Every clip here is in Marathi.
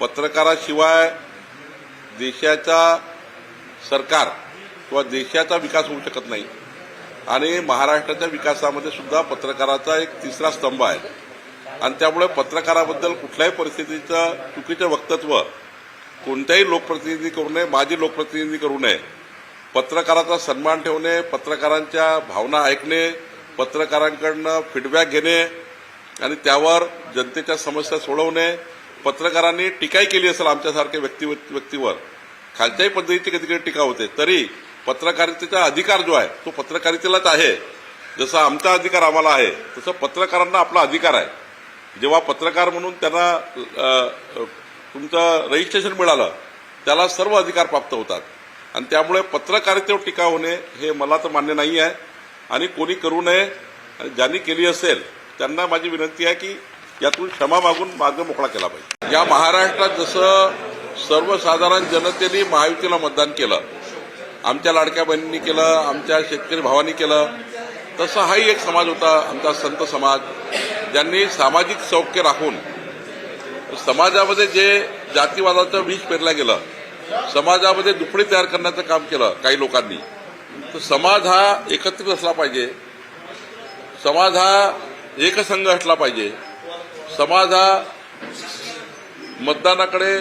पत्रकाराशिवाय देशाचा सरकार किंवा देशाचा विकास होऊ शकत नाही. आणि महाराष्ट्राच्या विकासामध्ये सुद्धा पत्रकाराचा एक तिसरा स्तंभ आहे. आणि त्यामुळे पत्रकाराबद्दल कुठल्याही परिस्थितीचं चुकीचं वक्तव्य कोणत्याही लोकप्रतिनिधी करू नये माजी लोकप्रतिनिधी करू नये. पत्रकाराचा सन्मान ठेवणे पत्रकारांच्या भावना ऐकणे पत्रकारांकडनं फीडबॅक घेणे आणि त्यावर जनतेच्या समस्या सोडवणे पत्रकारांनी टीकाही केली असेल आमच्यासारख्या व्यक्ती व्यक्तीवर. खालच्याही पद्धतीची कधी कधी टीका होते. तरी पत्रकारितेचा अधिकार जो आहे तो पत्रकारितेलाच आहे. जसा आमचा अधिकार आम्हाला आहे तसं पत्रकारांना आपला अधिकार आहे. जेव्हा पत्रकार म्हणून त्यांना तुमचं रजिस्ट्रेशन मिळालं त्याला सर्व अधिकार प्राप्त होतात. आणि त्यामुळे पत्रकारितेवर टीका होणे हे मला तर मान्य नाही आहे आणि कोणी करू नये आणि ज्यांनी केली असेल त्यांना माझी विनंती आहे की यातून क्षमा मागून मार्ग मोकळा केला पाहिजे. या महाराष्ट्रात जसं सर्वसाधारण जनतेने महायुतीला मतदान केलं आमच्या लाडक्या बहिणींनी केलं आमच्या शेतकरी भावांनी केलं तसा हाही एक समाज होता आमचा संत समाज ज्यांनी सामाजिक सौख्य राखून समाजामध्ये जे जातीवादाचं विष पेरलं गेलं समाजामध्ये दुपडी तयार करण्याचं काम केलं काही लोकांनी तर समाज हा एकत्रित असला पाहिजे समाज हा एकसंघ असला पाहिजे समाज हा मतदानाकडे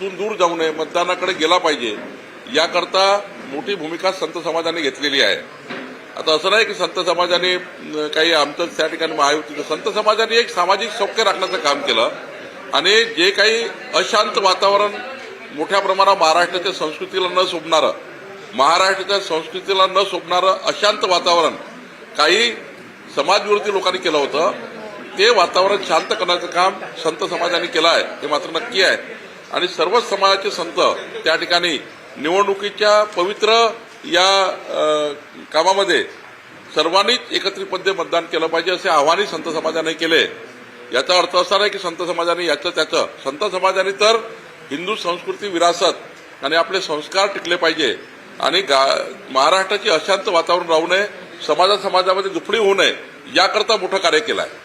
तून दूर जाऊ नये मतदानाकडे गेला पाहिजे याकरता मोठी भूमिका संत समाजाने घेतलेली आहे. आता असं नाही की संत समाजाने काही आमचं त्या ठिकाणी महायुतीचं संत समाजाने एक सामाजिक सौख्य राखण्याचं काम केलं आणि जे काही अशांत वातावरण मोठ्या प्रमाणात महाराष्ट्राच्या संस्कृतीला न शोभणारं महाराष्ट्राच्या संस्कृतीला न शोभणारं अशांत वातावरण काही समाजविरोधी लोकांनी केलं होतं. ते वातावरण शांत करण्याचं काम संत समाजाने केलं आहे हे मात्र नक्की आहे. आणि सर्वच समाजाचे संत त्या ठिकाणी निवडणुकीच्या पवित्र या कामामध्ये सर्वांनीच एकत्रितपणे मतदान केलं पाहिजे असे आव्हानही संत समाजाने केले. याचा अर्थ असा नाही की संत समाजाने याचं त्याचं. संत समाजाने तर हिंदू संस्कृती विरासत आणि आपले संस्कार टिकले पाहिजे. आणि गा- महाराष्ट्राची अशांत वातावरण राहू नये समाजा समाजामध्ये दुफडी होऊ नये याकरता मोठं कार्य केलं आहे.